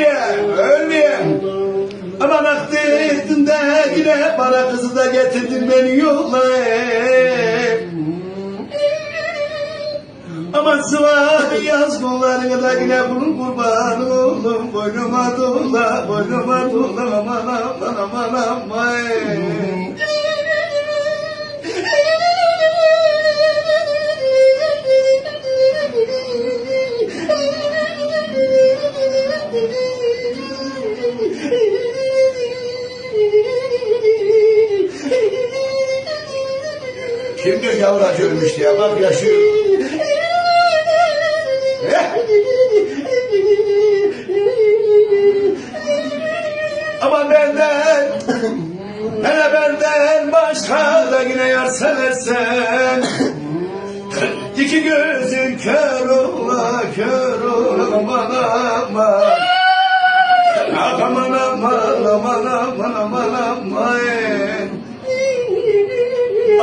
diye, öl diye. Ama baktın da yine para kızı da getirdin beni yokla. Ama sıvar yaz kollarını da yine bunun kurbanı oldum. Boynuma dola, boynuma dola aman aman aman aman. Kim diyor yavru acı ölmüş diye bak yaşıyor. Eh! Ama benden Hele benden başka da yine yar seversen İki gözün kör ola kör ola aman aman Aman aman aman aman aman aman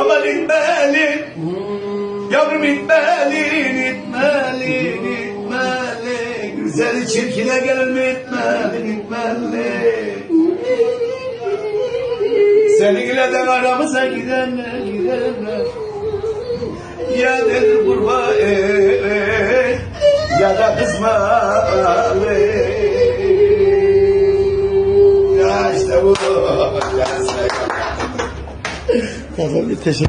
Aman itmelin Yavrum itmelin itmelin itmelin. Güzeli çirkine gelin itmelin itmelin? Seninle de aramıza gidenler gidenler Ya nedir kurba e, e, Ya da kızma e. Ya işte bu Ya işte Tamam teşekkür